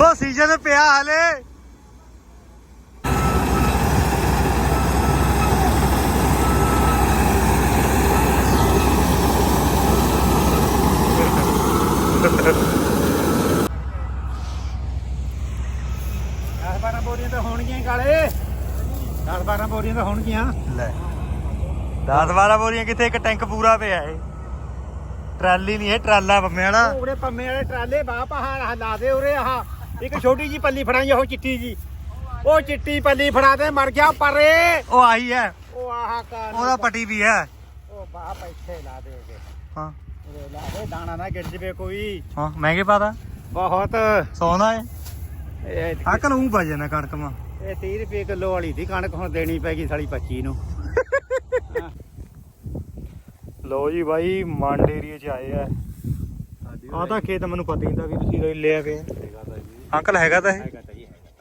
ਉਹ ਸੀਜ਼ਨ ਪਿਆ ਹਲੇ। 12 ਬੋਰੀਆਂ ਤਾਂ ਹੋਣਗੀਆਂ ਕਾਲੇ। 10 12 ਬੋਰੀਆਂ ਤਾਂ ਹੋਣਗੀਆਂ। ਲੈ। 10 12 ਬੋਰੀਆਂ ਕਿੱਥੇ? ਇੱਕ ਟੈਂਕ ਪੂਰਾ ਪਿਆ ਏ ਟਰਾਲੀ ਨਹੀਂ ਇਹ ਟਰਾਲਾ ਪੰਮੇ ਵਾਲਾ। ਉਹਦੇ ਪੰਮੇ ਵਾਲੇ ਟਰਾਲੇ ਬਾਪ ਆਹ ਲਾ ਦੇ ਉਰੇ ਆਹ। ਇੱਕ ਛੋਟੀ ਜੀ ਪੱਲੀ ਫੜਾਈ ਉਹ ਚਿੱਟੀ ਜੀ ਉਹ ਚਿੱਟੀ ਪੱਲੀ ਫੜਾ ਦੇ ਮਰ ਗਿਆ ਪਰੇ ਉਹ ਆਈ ਹੈ। ਉਹ ਆਹ ਕਰ ਉਹਦਾ ਪੱਟੀ ਵੀ ਹੈ। ਉਹ ਬਾਪ ਇੱਥੇ ਲਾ ਦੇ। ਹਾਂ। ਉਰੇ ਲਾ ਦੇ ਦਾਣਾ ਨਾ ਗਿਰ ਜਵੇ ਕੋਈ। ਹਾਂ ਮਹਿੰਗੇ ਪਾਦਾ ਬਹੁਤ। ਏ ਇਹ ਅਕਲ ਉਹ ਵਜੇ ਨਾ ਕਣਕ ਮਾ? ਇਹ 30 ਰੁਪਏ ਕਿਲੋ ਵਾਲੀ ਦੀ ਕਣਕ ਹੁਣ ਦੇਣੀ ਪੈਗੀ ਸਾਲੀ 25 ਨੂੰ। ਲੋ ਜੀ ਬਾਈ ਮੰਡ ਚ ਆਏ ਆ। ਆ ਤਾਂ ਖੇਤ ਮੈਨੂੰ ਪਤਾ ਨਹੀਂ ਤਾਂ ਵੀ ਤੁਸੀਂ ਲੈ ਲਿਆ ਕੇ ਅੰਕਲ ਹੈਗਾ ਤਾਂ ਇਹ?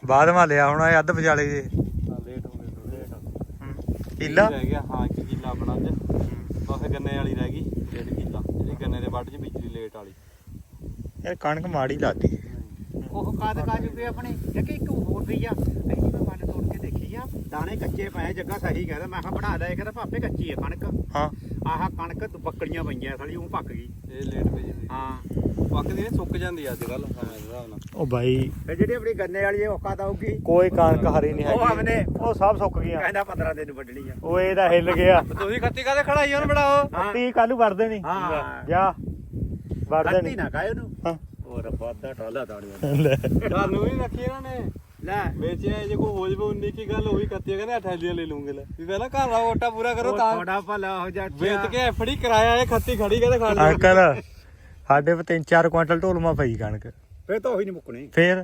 ਬਾਅਦ ਮਾ ਲਿਆ ਹੁਣ ਇਹ ਅੱਧ ਵਿਚਾਲੇ ਜੇ। ਲੇਟ ਹੋ ਗਏ ਲੇਟ ਹੂੰ। ਕਿੱਲਾ? ਰਹਿ ਗਿਆ ਹਾਂ ਇੱਕ ਕਿੱਲਾ ਆਪਣਾ ਅੱਜ। ਬਸ ਗੰਨੇ ਵਾਲੀ ਰਹਿ ਗਈ ਡੇਢ ਕਿੱਲਾ। ਜਿਹੜੀ ਗੰਨੇ ਦੇ ਵੱਢ ਚ ਬਿਜਲੀ ਲੇਟ ਵਾਲੀ। ਯਾਰ ਕਣਕ ਮਾੜੀ ਲਾਦੀ ਉਹ ਕਾਦ ਕਾਜੂ ਵੀ ਆਪਣੇ? ਜੱਗੇ ਇੱਕ ਹੋਰ ਵੀ ਆ। ਅਸੀਂ ਮੈਂ ਮੱਡ ਤੋੜ ਕੇ ਦੇਖੀ ਆ। ਦਾਣੇ ਕੱਚੇ ਪਏ ਜੱਗਾ ਸਹੀ ਕਹਿੰਦਾ ਮੈਂ ਕਿਹਾ ਬਣਾ ਲੈ ਕਹਿੰਦਾ ਭਾਪੇ ਕੱਚੀ ਆ ਕਣਕ। ਹਾਂ। ਆਹ ਕਣਕ ਤੋਂ ਬੱਕੜੀਆਂ ਪਈਆਂ ਸਾਲੀ ਉਹ ਪੱਕ ਗਈ। ਇਹ ਲੇਟ ਪਈ ਜਾਂਦੀ। ਹਾਂ। ਪੱਕਦੀ ਨੇ ਸੁੱਕ ਜਾਂਦੀ ਅੱਜ ਕੱਲ ਸਮੇਂ ਦੇ ਹਿਸਾਬ ਨਾਲ। ਉਹ ਬਾਈ ਤੇ ਜਿਹੜੀ ਆਪਣੀ ਗੰਨੇ ਵਾਲੀ ਇਹ ਔਕਾ ਦਊਗੀ। ਕੋਈ ਕਣਕ ਹਰੀ ਨਹੀਂ ਉਹ ਹੈਗੀ। ਆਪਣੇ ਉਹ ਸਭ ਸੁੱਕ ਗਈਆਂ ਕਹਿੰਦਾ 15 ਦਿਨ ਵੱਢਣੀ ਆ। ਉਹ ਇਹਦਾ ਹਿੱਲ ਗਿਆ। ਤੁਸੀਂ ਖੱਤੀ ਕਾਦੇ ਖੜਾਈ ਉਹਨੂੰ ਬੜਾਓ ਹਾਂ। ਤੀ ਕੱਲੂ ਵੜਦੇ ਨਹੀਂ ਹਾਂ। ਜਾ। ਵੜਦੇ ਕੱਟੀ ਨਹੀਂ ਨਾ ਕਾਇ ਉਹਨੂੰ। ਹਾਂ। ਉਹ ਰੱਬਾ ਦਾ ਟੋਲਾ ਦਾਣੀਆਂ। ਲੈ। ਤੁਹਾਨੂੰ ਵੀ ਰੱਖੀ ਇਹਨਾਂ ਨੇ। ਲੈ। ਵੇਚਿਆ ਜੇ ਕੋਈ ਹੋ ਜਵੇ ਉਨੀ ਕੀ ਗੱਲ ਉਹੀ ਕੱਤੀ ਕਹਿੰਦੇ ਅਠੈਲੀਆਂ ਲੈ ਲੂੰਗੇ ਲੈ। ਵੀ ਪਹਿਲਾਂ ਘਰ ਦਾ ਵੋਟਾ ਪੂਰਾ ਕਰੋ ਉਹ ਤਾਂ ਥੋੜਾ ਭਲਾ ਹੋ ਜਾ ਵੇਚ ਕੇ ਐਫੜੀ ਕਰਾਇਆ ਇਹ ਖੱਤੀ ਖੜੀ ਕਹਿੰਦੇ ਜਾਓ। ਅੰਕਲ ਸਾਡੇ ਪੇ 3-4 ਕੁਇੰਟਲ ਢੋਲਮਾ ਪਈ ਕਣਕ। ਫੇਰ ਤਾਂ ਉਹੀ ਨਹੀਂ ਮੁੱਕਣੀ। ਫੇਰ?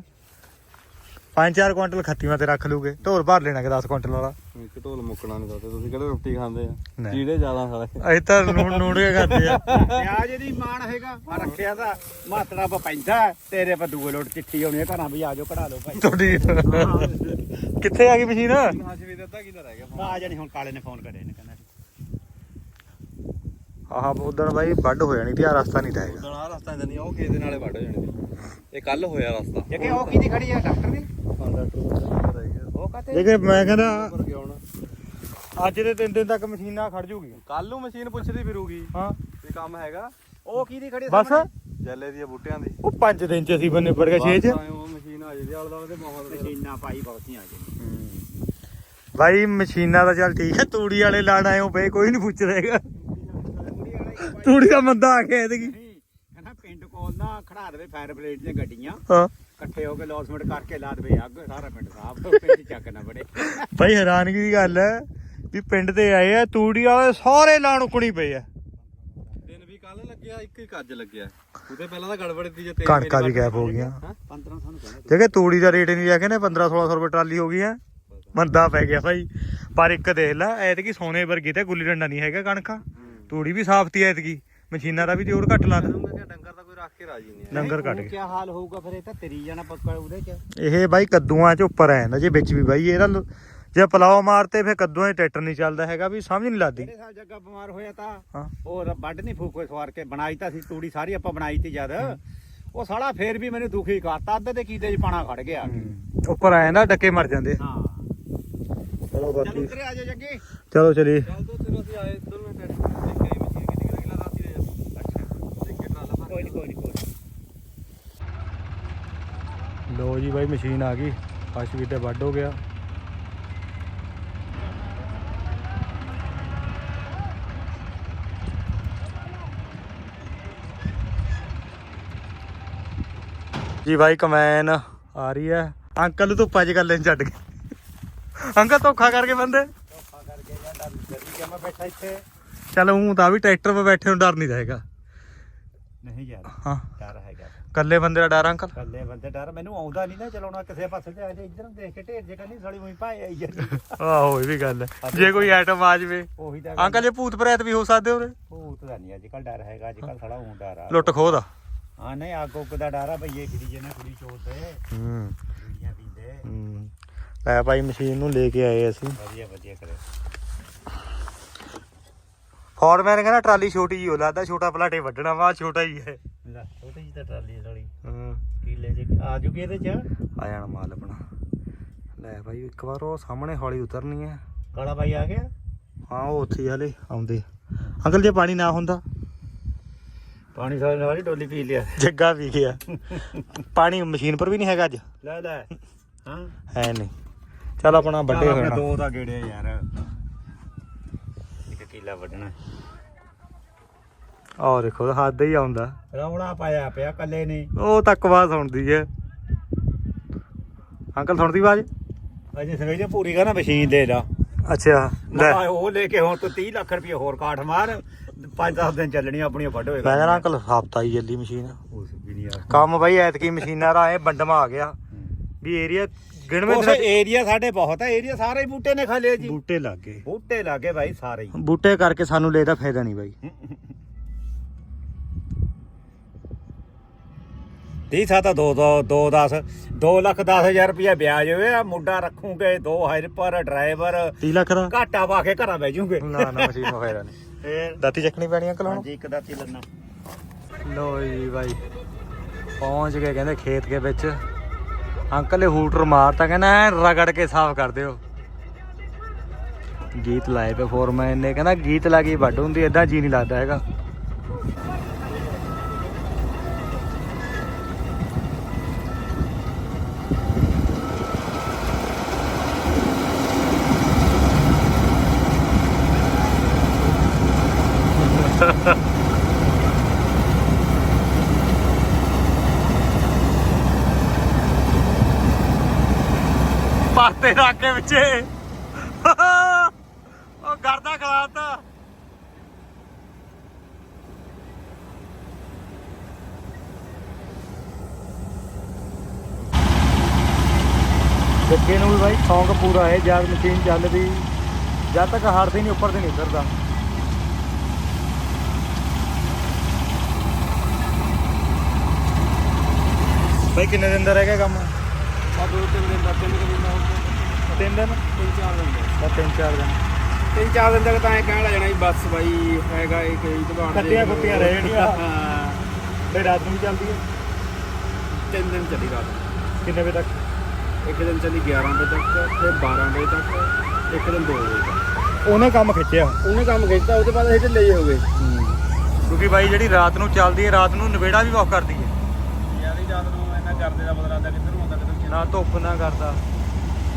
5-4 ਕੁਇੰਟਲ ਖੱਤੀਆਂ ਤੇ ਰੱਖ ਲੂਗੇ ਢੋਲ ਭਰ ਲੈਣਾ ਕਿ 10 ਕੁਇੰਟਲ ਵਾਲਾ। ਇੱਕ ਢੋਲ ਮੁੱਕਣਾ ਨਹੀਂ ਦੱਸਦੇ ਤੁਸੀਂ ਕਿਹੜੇ ਰੋਟੀ ਖਾਂਦੇ ਆ? ਨਹੀਂ। ਕੀੜੇ ਜ਼ਿਆਦਾ ਸਾਲੇ ਅਸੀਂ ਤਾਂ ਨੂਣ ਨੂਣ ਕੇ ਕਰਦੇ ਆ। ਪਿਆਜ ਦੀ ਮਾਣ ਹੈਗਾ ਆ ਰੱਖਿਆ ਤਾਂ ਮਾਤਰਾ ਪਾ ਪੈਂਦਾ ਤੇਰੇ ਪਾ ਦੂਏ ਲੋਟ ਚਿੱਠੀ ਆਉਣੀ ਹੈ ਘਰਾਂ ਵੀ ਆ ਜਾਓ ਕਢਾ ਲਓ ਭਾਈ। ਤੁਹਾਡੀ ਕਿੱਥੇ ਆ ਗਈ ਮਸ਼ੀਨ? ਹਾਂ ਸ਼ਵੀ ਦਿੱਤਾ ਕਿਧਰ ਰਹਿ ਗਿਆ ਆ ਜਾਣੀ ਹੁਣ ਕਾਲੇ ਨੇ ਫੋਨ ਕਰਿਆ ਨੇ ਕਹਿੰਦਾ ਆਹ ਉਦੋਂ ਬਾਈ ਵੱਡ ਹੋ ਜਾਣੀ ਤੇ ਆ ਰਸਤਾ ਨਹੀਂ ਤਾਂ ਹੈਗਾ। ਉਦੋਂ ਆ ਰਸਤਾ ਨਹੀਂ ਉਹ ਖੇਤ ਦੇ ਨਾਲੇ ਵੱਢ ਹੋ ਜਾਣੇ। ਤੇ ਇਹ ਕੱਲ ਹੋਇਆ ਰਸਤਾ। ਜੇ ਕਿ ਉਹ ਕਿਹਦੀ ਖੜੀ ਆ ਡਾਕਟਰ ਨੇ ਕੰਡਕਟਰ ਰਹਿ ਗਿਆ ਉਹ ਕਾਤੇ ਲੇਕਿਨ ਮੈਂ ਕਹਿੰਦਾ ਉੱਪਰ ਗਿਆ ਹੁਣ। ਅੱਜ ਦੇ ਤਿੰਨ ਦਿਨ ਤੱਕ ਮਸ਼ੀਨਾਂ ਖੜ ਜੂਗੀ। ਕੱਲ ਨੂੰ ਮਸ਼ੀਨ ਪੁੱਛਦੀ ਫਿਰੂਗੀ ਹਾਂ। ਵੀ ਕੰਮ ਹੈਗਾ। ਉਹ ਕਿਹਦੀ ਖੜੀ ਆ ਬਸ? ਜੈਲੇ ਦੀਆਂ ਬੂਟਿਆਂ ਦੀ। ਉਹ 5 ਦਿਨ ਚ ਅਸੀਂ ਬੰਨੇ ਪੜ ਗਏ 6 ਚ। ਉਹ ਮਸ਼ੀਨ ਆ ਜਾਂਦੀ ਆਲੇ ਦੇ ਬਹੁਤ ਮਸ਼ੀਨਾਂ ਪਾਈ ਬਹੁਤੀਆਂ ਆ ਜਾਣੀ ਬਾਈ ਮਸ਼ੀਨਾਂ ਦਾ ਚੱਲ ਠੀਕ ਹੈ ਤੂੜੀ ਵਾਲੇ ਲਾਣ ਆਏ ਹੋ ਬਈ ਕੋਈ ਨਹੀਂ ਪੁੱਛ ਰਹੇਗਾ। ਤੂੜੀ ਦਾ ਮੰਦਾ ਆ ਗਿਆ ਇਹਦੇ ਕੀ? ਕਹਿੰਦਾ ਪਿੰਡ ਕੋਲ ਨਾ ਖੜਾ ਦੇਵੇ ਫਾਇਰ ਬ੍ਰਿਗੇਡ ਦੀਆਂ ਗੱਡੀਆਂ। ਹਾਂ। ਇਕੱਠੇ ਹੋ ਕੇ ਲੌਸਮੈਂਟ ਕਰਕੇ ਲਾ ਦੇਵੇ ਅੱਗ। ਸਾਰਾ ਪਿੰਡ ਸਾਫ਼ ਪਿੰਡ ਚ ਚੱਕ ਨਾ ਬੜੇ। ਬਾਈ ਹੈਰਾਨਗੀ ਦੀ ਗੱਲ ਹੈ ਵੀ ਪਿੰਡ ਤੇ ਆਏ ਆ ਤੂੜੀ ਵਾਲੇ ਸਾਰੇ ਲਾਣ ਉਕਣੀ ਪਏ ਆ। ਦਿਨ ਵੀ ਕੱਲ ਲੱਗਿਆ ਇੱਕ ਇੱਕ ਅੱਜ ਲੱਗਿਆ। ਉਹਦੇ ਪਹਿਲਾਂ ਤਾਂ ਗੜਬੜ ਸੀ ਜੇ ਕਣਕਾਂ ਵੀ ਗੈਪ ਹੋ ਗਈਆਂ। 15 ਸਾਨੂੰ ਕਹਿੰਦਾ ਜਿਹੜੇ ਤੂੜੀ ਦਾ ਰੇਟ ਨਹੀਂ ਜਾ ਕੇ ਨੇ 15 1600 ਰੁਪਏ ਟਰਾਲੀ ਹੋ ਗਈ ਹੈ। ਮੰਦਾ ਪੈ ਗਿਆ ਭਾਈ। ਪਰ ਇੱਕ ਦੇਖ ਲੈ ਐਤਕੀ ਸੋਨੇ ਵਰਗੀ ਤੇ ਗੁੱਲੀ ਡੰਡਾ ਨਹੀਂ ਹੈਗਾ ਕਣਕਾਂ। ਤੂੜੀ ਵੀ ਸਾਫ਼ ਤੀ ਐਤਕੀ। ਮਸ਼ੀਨਾਂ ਦਾ ਵੀ ਜ਼ੋਰ ਘੱਟ ਲਾ ਕਿ ਡੰਗਰ ਤਾਂ ਰੱਖ ਕੇ ਰਾਜੀ ਨਹੀਂ ਕੱਟ ਉਹ ਗਿਆ ਕੀ ਹਾਲ ਹੋਊਗਾ ਫਿਰ? ਇਹ ਤਾਂ ਤੇਰੀ ਜਾਣਾ ਪੱਕਾ ਉਹਦੇ ਚ। ਇਹ ਬਾਈ ਕੱਦੂਆਂ ਚ ਉੱਪਰ ਆ ਜਾਂਦਾ ਜੇ ਵਿੱਚ ਵੀ ਬਾਈ ਇਹਦਾ ਜੇ ਪਲਾਓ ਮਾਰਤੇ ਫਿਰ ਕੱਦੂਆਂ 'ਚ ਟਰੈਕਟਰ ਨਹੀਂ ਚੱਲਦਾ ਹੈਗਾ ਵੀ ਸਮਝ ਨਹੀਂ ਲੱਗਦੀ। ਜਿਹੜੇ ਸਾਹਿਬ ਜੱਗਾ ਬਿਮਾਰ ਹੋਇਆ ਤਾਂ ਉਹ ਵੱਢ ਨਹੀਂ ਫੂਕੇ ਸਵਾਰ ਕੇ ਬਣਾਈ ਤਾਂ ਸੀ ਤੂੜੀ ਸਾਰੀ ਆਪਾਂ ਬਣਾਈ ਤੀ ਜਦ। ਉਹ ਸਾਲਾ ਫੇਰ ਵੀ ਮੈਨੂੰ ਦੁਖੀ ਕਰਤਾ ਅੱਧ ਦੇ ਕੀਤੇ ਚ ਪਾਣਾ ਖੜ ਗਿਆ ਉੱਪਰ ਆ ਜਾਂਦਾ ਡੱਕੇ ਮਰ ਜਾਂਦੇ ਹਾਂ। ਚਲੋ ਜੱਗੇ। ਚਲੋ ਚਲੀ। ਚੱਲ ਤੋਂ ਤੇਰਾ ਅਸੀਂ ਆਏ ਇੱਧਰ ਮੈਂ ਟੈਡੀ ਦੇਖ ਕੇ ਆਈ ਮਸ਼ੀਨ ਕਿੰਨੀ ਕਿਲਾ ਰਾਤੀ ਦੇ ਅੱਛਾ ਦੇਖ ਕੇ ਟਰਾਲਾ ਭਰ ਕੋਈ ਨਹੀਂ ਕੋਈ ਨਹੀਂ ਕੋਈ ਨੀ। ਲੋ ਜੀ ਬਾਈ ਮਸ਼ੀਨ ਆ ਗਈ। ਫਸ਼ ਵੀ ਤੇ ਵੱਢ ਹੋ ਗਿਆ। ਜੀ ਬਾਈ ਕਮੈਨ ਆ ਰਹੀ ਹੈ। ਅੰਕਲ ਨੂੰ ਧੁੱਪਾਂ 'ਚ ਗੱਲੇ ਛੱਡ ਕੇ। ਅੰਕਲ ਧੋਖਾ ਕਰਕੇ ਬੰਦੇ। ਧੋਖਾ ਕਰਕੇ ਜਾਂ ਡਰ ਕਿ ਮੈਂ ਬੈਠਾ ਇੱਥੇ। ਚੱਲ ਹੂੰ ਤਾਂ ਵੀ ਟਰੈਕਟਰ 'ਤੇ ਬੈਠੇ ਨੂੰ ਡਰ ਨਹੀਂ ਰਹੇਗਾ। ਨਹੀਂ ਯਾਰ ਹਾਂ। ਡਰ ਹੈਗਾ ਕੱਲੇ ਬੰਦੇ ਦਾ ਡਰ ਅੰਕਲ? ਕੱਲੇ ਬੰਦੇ ਡਰ ਮੈਨੂੰ ਆਉਂਦਾ ਨਹੀਂ ਨਾ ਚਲਾਉਣਾ ਕਿਸੇ ਪਾਸੇ ਤੇ ਆ ਜਾ ਇੱਧਰ ਨੂੰ ਦੇਖ ਕੇ ਢੇਰ ਜੇ ਕੰਨੀ ਸਾਲੀ ਉਹੀ ਭਾਏ ਆਈ ਜਾਂਦੀ। ਆਹੋ ਇਹ ਵੀ ਗੱਲ ਹੈ। ਜੇ ਕੋਈ ਆਈਟਮ ਆ ਜਾਵੇ ਉਹੀ ਤਾਂ ਅੰਕਲ ਜੇ ਭੂਤ ਪ੍ਰੇਤ ਵੀ ਹੋ ਸਕਦੇ ਉਹਦੇ ਭੂਤ ਦਾ ਨਹੀਂ ਅੱਜ ਕੱਲ ਡਰ ਹੈਗਾ ਅੱਜ ਕੱਲ ਸਾਲਾ ਊਂ ਡਰ ਆ। ਲੁੱਟ ਖੋਹ ਦਾ। ਹਾਂ ਨਹੀਂ ਅੱਗ ਉੱਗ ਦਾ ਡਰ ਆ ਭਈਏ ਕਿਦੀ ਜੇ ਨਾ ਕੁੜੀ ਚੋਦ ਦੇ ਹੂੰ। ਪੀਂਦੇ। ਹੂੰ। ਲੈ ਭਾਈ ਮਸ਼ੀਨ ਨੂੰ ਲੈ ਕੇ ਆਏ ਅਸੀਂ। ਵਧੀਆ ਵਧੀਆ ਕਰੇ ਫੋਰਮੈਨ ਕਹਿੰਦਾ ਟਰਾਲੀ ਛੋਟੀ ਜੀ ਹੋ ਲੱਗਦਾ ਛੋਟਾ ਪਲਾਟੇ ਵੱਢਣਾ ਵਾ ਛੋਟਾ ਹੀ ਹੈ। ਲੈ ਛੋਟੀ ਜਿਹੀ ਤਾਂ ਟਰਾਲੀ ਵਾਲੀ ਹਾਂ। ਕੀਲੇ ਚ ਆ ਜੂਗੀ ਇਹਦੇ ਚ? ਆ ਜਾਣਾ ਮਾਲ ਆਪਣਾ। ਲੈ ਭਾਈ ਇੱਕ ਵਾਰ ਉਹ ਸਾਹਮਣੇ ਹੌਲੀ ਉਤਰਨੀ ਹੈ। ਕਾਲਾ ਬਾਈ ਆ ਗਿਆ? ਹਾਂ ਉਹ ਉੱਥੇ ਹੀ ਹਲੇ ਆਉਂਦੇ। ਅੰਕਲ ਜੇ ਪਾਣੀ ਨਾ ਹੁੰਦਾ? ਪਾਣੀ ਸਾਰੇ ਵਾਲੀ ਡੋਲੀ ਪੀ ਲਿਆ। ਜੱਗਾ ਵੀ ਗਿਆ। ਪਾਣੀ ਮਸ਼ੀਨ ਪਰ ਵੀ ਨਹੀਂ ਹੈਗਾ ਅੱਜ। ਲੈ ਲੈ। ਹਾਂ। ਹੈ ਨਹੀਂ। ਚੱਲ ਆਪਣਾ ਵੱਡੇ ਹੋਣਾ। ਦੋ ਦਾ ਗੇੜੇ ਯਾਰ। ਇੱਕ ਕੀਲਾ ਵੱਢਣਾ। ਆਹ ਦੇਖੋ ਹੱਦ ਹੀ ਆਉਂਦਾ। ਰੌਲਾ ਪਾਇਆ ਪਿਆ ਕੱਲੇ ਨਹੀਂ ਉਹ ਤੱਕ ਆਵਾਜ਼ ਸੁਣਦੀ ਹੈ। ਅੰਕਲ ਸੁਣਦੀ ਆਵਾਜ਼? ਅਜੇ ਸਵੇਰੇ ਪੂਰੀ ਕਾ ਨਾ ਮਸ਼ੀਨ ਦੇ ਦਾ ਅੱਛਾ ਲੈ। ਮੈਂ ਉਹ ਲੈ ਕੇ ਹੁਣ ਤੂੰ 30 ਲੱਖ ਰੁਪਏ ਹੋਰ ਕਾਠ ਮਾਰ। 5-10 ਦਿਨ ਚੱਲਣੀ ਆਪਣੀਆਂ ਵੱਢ ਹੋਏਗਾ। ਮੈਂ ਕਹਿੰਦਾ ਅੰਕਲ ਹਫਤਾ ਹੀ ਚੱਲੀ ਮਸ਼ੀਨ। ਉਸ ਵੀ ਨਹੀਂ ਆ। ਕੰਮ ਬਾਈ ਐਤਕੀ ਮਸ਼ੀਨਾਂ ਦਾ ਐ ਬੰਡਮਾ ਆ ਗਿਆ। ਵੀ ਏਰੀਆ ਗਿਣਵੇਂ ਉਸ ਦਿਨਾਂ ਏਰੀਆ ਸਾਡੇ ਬਹੁਤ ਹੈ ਏਰੀਆ ਸਾਰੇ ਹੀ ਬੂਟੇ ਨੇ ਖਾ ਲਿਆ ਜੀ। ਬੂਟੇ ਲੱਗ ਗਏ। ਬੂਟੇ ਲਾਗੇ ਭਾਈ ਸਾਰੇ ਹੀ। ਬੂਟੇ ਕਰਕੇ ਸਾਨੂੰ ਲੈਦਾ ਫਾਇਦਾ ਨਹੀਂ ਬਾਈ। 30 ਸਾਤਾ 2 2 2 10 2 ਲੱਖ 10000 ਰੁਪਇਆ ਵਿਆਜ ਹੋਇਆ ਮੁੰਡਾ ਰੱਖੂਗੇ ਦੋ ਹੈਲਪਰ ਡਰਾਈਵਰ 30 ਲੱਖ ਦਾ? ਘਾਟਾ ਪਾ ਕੇ ਘਰਾਂ ਬਹਿ ਜੂਗੇ ਨਾ ਨਾ ਮਸ਼ੀਨ ਫਾਇਦਾ ਨਹੀਂ। ਫੇਰ ਦਾਤੀ ਚੱਕਣੀ ਪੈਣੀ ਅੰਕਲ ਹੁਣ? ਹਾਂਜੀ ਇੱਕ ਦਾਤੀ ਲੰਨਾ ਲੋ ਜੀ ਬਾਈ ਪਹੁੰਚ ਗਏ ਕਹਿੰਦੇ ਖੇਤ ਕੇ ਵਿੱਚ। ਅੰਕਲ ਨੇ ਹੂਟਰ ਮਾਰਤਾ, ਕਹਿੰਦਾ ਐਨ ਰਗੜ ਕੇ ਸਾਫ਼ ਕਰ ਦਿਓ। ਗੀਤ ਲਾਏ ਪਏ ਫੋਰਮੈਨ ਨੇ ਕਹਿੰਦਾ ਗੀਤ ਲਾ ਕੇ ਵੱਢ ਹੁੰਦੀ, ਏਦਾਂ ਜੀ ਨਹੀਂ ਲੱਗਦਾ ਹੈਗਾ। ਪਰਤੇ ਰੱਖ ਕੇ ਵਿੱਚੇ। ਉਹ ਗਰਦਾ ਖਲਾਤਾ। ਗੱਗੇ ਨੂੰ ਵੀ ਬਾਈ ਸ਼ੌਂਕ ਪੂਰਾ ਹੈ ਜਦ ਮਸ਼ੀਨ ਚੱਲਦੀ ਜਦ ਤੱਕ ਹਟਦੀ ਨਹੀਂ ਉੱਪਰ ਤੇ ਨਹੀਂ ਉਤਰਦਾ। ਬਾਈ ਕਿੰਨੇ ਦਿਨ ਦਾ ਰਹਿ ਗਿਆ ਕੰਮ? ਆ ਦੋ ਤਿੰਨ ਦਿਨ ਦਾ ਤਿੰਨ ਦਿਨ ਦਾ ਹੋ ਗਿਆ। ਤਿੰਨ ਦਿਨ? ਤਿੰਨ ਚਾਰ ਦਿਨ। ਦਾ ਬਸ ਤਿੰਨ ਚਾਰ ਦਿਨ। ਤਿੰਨ ਚਾਰ ਦਿਨ ਤੱਕ ਤਾਂ ਐ ਕਹਿਣ ਲੱਗ ਜਾਣਾ ਜੀ ਬਸ ਬਾਈ ਹੈਗਾ ਇਹ ਕਈ ਦੁਕਾਨ ਕੱਟੀਆਂ ਕੁੱਟੀਆਂ ਰਹਿ ਜਾਣੀਆਂ। ਹਾਂ। ਤੇ ਰਾਤ ਨੂੰ ਵੀ ਚੱਲਦੀ ਹੈ ਤਿੰਨ ਦਿਨ ਚੱਲੀ ਰਾਤ ਕਿੰਨੇ ਵਜੇ ਤੱਕ? ਇੱਕ ਦਿਨ ਚੱਲੀ 11 ਵਜੇ ਤੱਕ ਫਿਰ 12 ਵਜੇ ਤੱਕ ਇੱਕ ਦਿਨ 2 ਵਜੇ ਤੱਕ। ਉਹਨੇ ਕੰਮ ਖਿੱਚਿਆ। ਉਹਨੇ ਕੰਮ ਕੀਤਾ ਉਹਦੇ ਬਾਅਦ ਅਸੀਂ ਢਿੱਲੇ ਹੋ ਗਏ। ਕਿਉਂਕਿ ਬਾਈ ਜਿਹੜੀ ਰਾਤ ਨੂੰ ਚੱਲਦੀ ਹੈ ਰਾਤ ਨੂੰ ਨਵੇੜਾ ਵੀ ਵਾਕ ਕਰਦੀ ਹੈ ਯਾਰ ਇਹ ਰਾਤ ਨੂੰ ਇਹਨਾਂ ਕਰਦੇ ਦਾ ਪਤਾ ਲੱਗਦਾ ਕਿੱਧਰ ਆਉਂਦਾ ਕਿੱਧਰ ਨਾ ਧੁੱਪ ਨਾ ਕਰਦਾ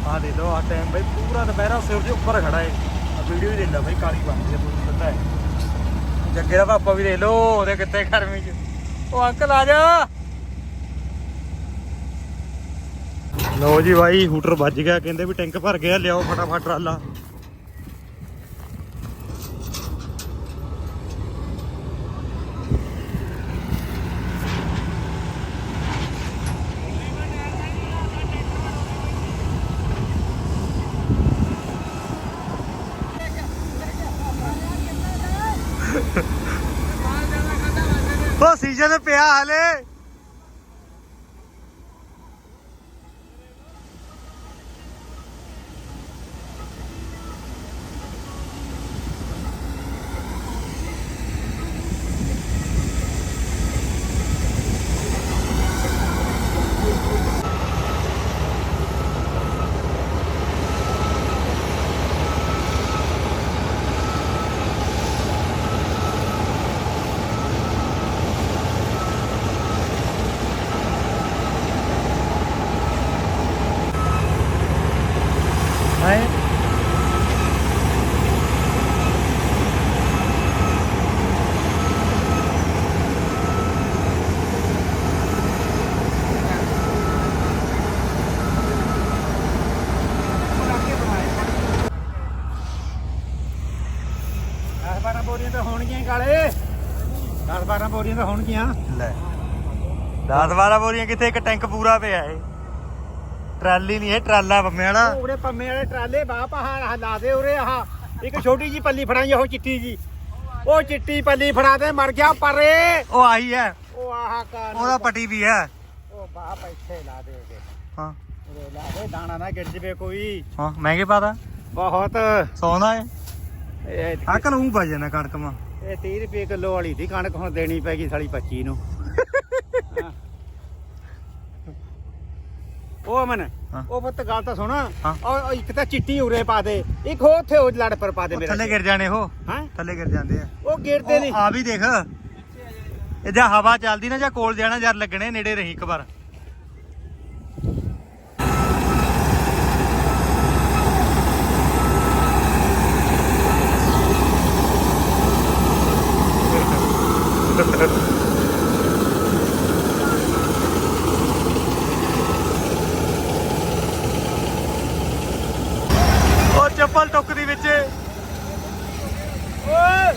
ਆਹ ਦੇ ਲਓ, ਆ ਟਾਈਮ ਬਾਈ, ਪੂਰਾ ਦੁਪਹਿਰਾ ਸਿਰ ਦੇ ਉੱਪਰ ਖੜਾ ਹੈ ਆ ਵੀਡੀਓ ਵੀ ਦੇਖ ਲੈ ਬਾਈ, ਕਾਲੀ ਬਣਦੀ ਹੈ ਪੂਰੀ ਪਤਾ ਹੈ ਜੱਗੇ ਦਾ ਪਾਪਾ ਵੀ ਦੇਖ ਲਓ, ਉਹਦੇ ਕਿੱਥੇ ਗਰਮੀ ਚ। ਉਹ ਅੰਕਲ ਆ ਜਾ। ਲਓ ਜੀ ਬਾਈ, ਹੂਟਰ ਵੱਜ ਗਿਆ, ਕਹਿੰਦੇ ਵੀ ਟੈਂਕ ਭਰ ਗਿਆ, ਲਿਆਓ ਫਟਾਫਟ ਟਰਾਲਾ। ਉਹ ਸੀਜ਼ਨ ਪਿਆ ਹਲੇ ਹੈ ਦਸ 12 ਬੋਰੀਆਂ ਤਾਂ ਹੋਣਗੀਆਂ ਹੀ ਕਾਲੇ। 10 12 ਬੋਰੀਆਂ ਤਾਂ ਹੋਣਗੀਆਂ ਲੈ। 10 12 ਬੋਰੀਆਂ ਕਿੱਥੇ ਇੱਕ ਟੈਂਕ ਪੂਰਾ ਪਿਆ ਏ ਟਰਾਲੀ ਨਹੀਂ ਇਹ ਟਰਾਲਾ ਪੰਮੇ ਵਾਲਾ। ਉਰੇ ਪੰਮੇ ਵਾਲੇ ਟਰਾਲੇ ਬਾਹ ਪਹਾੜ ਲਾ ਦੇ ਉਰੇ ਆਹ। ਇੱਕ ਛੋਟੀ ਜੀ ਪੱਲੀ ਫੜਾਈ ਉਹ ਚਿੱਟੀ ਜੀ ਉਹ ਚਿੱਟੀ ਪੱਲੀ ਫੜਾ ਦੇ ਮਰ ਗਿਆ ਪਰੇ। ਉਹ ਆਈ ਹੈ। ਉਹ ਆਹ ਕਾਨ ਉਹਦਾ ਪੱਟੀ ਵੀ ਹੈ। ਉਹ ਬਾਹ ਪੈਸੇ ਲਾ ਦੇ ਹਾਂ। ਉਰੇ ਲਾ ਦੇ ਦਾਣਾ ਨਾ ਗਿਰ ਜਵੇ ਕੋਈ। ਹਾਂ ਮਹਿੰਗੇ ਪਾਦਾ ਬਹੁਤ। ਸੌਦਾ ਏ ਇਹ ਅੰਕਲ ਉਹ ਹੈ ਕਣਕ ਮਾ। ਇਹ 30 ਰੁਪਏ ਕਿਲੋ ਵਾਲੀ ਦੀ ਕਣਕ ਹੁਣ ਦੇਣੀ ਪੈਗੀ ਸਾਲੀ 25 ਨੂੰ। ਉਹ ਅਮਨ ਹਾਂ। ਉਹ ਪੁੱਤ ਗੱਲ ਤਾਂ ਸੁਣ। ਹਾਂ। ਉਹ ਇੱਕ ਤਾਂ ਚਿੱਟੀ ਉਰੇ ਪਾ ਦੇ ਇੱਕ ਉਹ ਉੱਥੇ ਉਹ ਲੜ ਪਰ ਪਾ ਦੇ ਮੇਰੇ ਥੱਲੇ ਗਿਰ ਜਾਣੇ ਉਹ। ਹਾਂ? ਥੱਲੇ ਗਿਰ ਜਾਂਦੇ ਆ। ਉਹ ਗਿਰਦੇ ਨਹੀਂ। ਆ ਵੀ ਦੇਖ। ਇਹ ਜਾਂ ਹਵਾ ਚੱਲਦੀ ਨਾ ਜਾਂ ਕੋਲ ਜਾਣਾ ਯਾਰ ਲੱਗਣੇ ਨੇੜੇ ਰਹੀ ਇੱਕ ਵਾਰ ਉਹ ਚੱਪਲ ਟੁੱਕਦੀ ਵਿੱਚ ਓਏ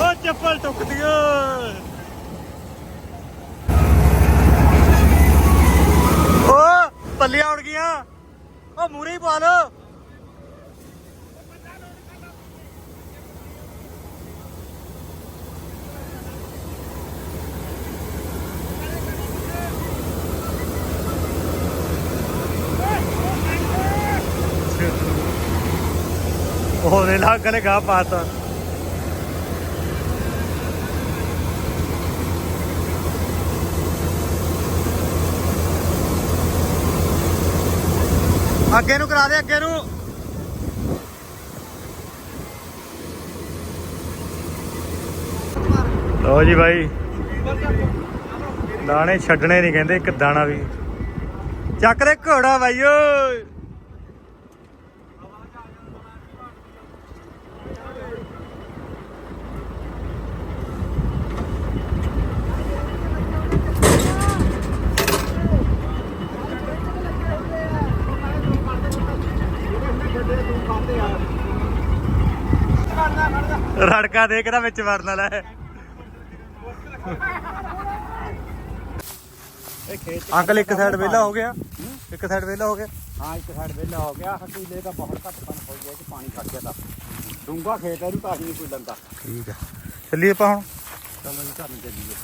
ਉਹ ਚੱਪਲ ਟੁੱਕਦੀ ਓਏ ਓ ਪੱਲੀਆਂ ਉੜ ਗਈਆਂ ਉਹ ਮੂਰੇ ਹੀ ਪਾ ਲੋ ਉਹਨੇ ਲਾ ਗਲੇ ਗਾ ਪਾਤਾ ਅੱਗੇ ਨੂੰ ਕਰਾ ਦੇ, ਅੱਗੇ ਨੂੰ। ਲੋ ਜੀ ਬਾਈ। ਦਾਣੇ ਛੱਡਣੇ ਨਹੀਂ ਕਹਿੰਦੇ, ਇੱਕ ਦਾਣਾ ਵੀ। ਚੱਕ ਲੈ ਘੋੜਾ ਬਾਈ, ਓਏ। ਰੜਕਾ ਦੇ ਕਿਹੜਾ ਵਿੱਚ ਵੜਨ ਵਾਲਾ ਹੈ। ਅੰਕਲ ਇੱਕ ਸਾਈਡ ਵਿਹਲਾ ਹੋ ਗਿਆ। ਇੱਕ ਸਾਈਡ ਵਿਹਲਾ ਹੋ ਗਿਆ। ਹਾਂ ਇੱਕ ਸਾਈਡ ਵਿਹਲਾ ਹੋ ਗਿਆ। ਹਕੀਲੇ ਦਾ ਬਹੁਤ ਘੱਟ ਪਨ ਹੋ ਗਿਆ ਕਿ ਪਾਣੀ ਖੜ ਗਿਆ ਤਾਂ। ਡੂੰਗਾ ਖੇਤ ਹੈ ਇਹਨੂੰ ਤਾਂ ਨਹੀਂ ਕੋਈ ਲੰਦਾ ਠੀਕ ਹੈ। ਚੱਲੀਏ ਆਪਾਂ ਹੁਣ। ਚਲੋ ਜੀ ਘਰ ਨੂੰ ਚੱਲੀਏ।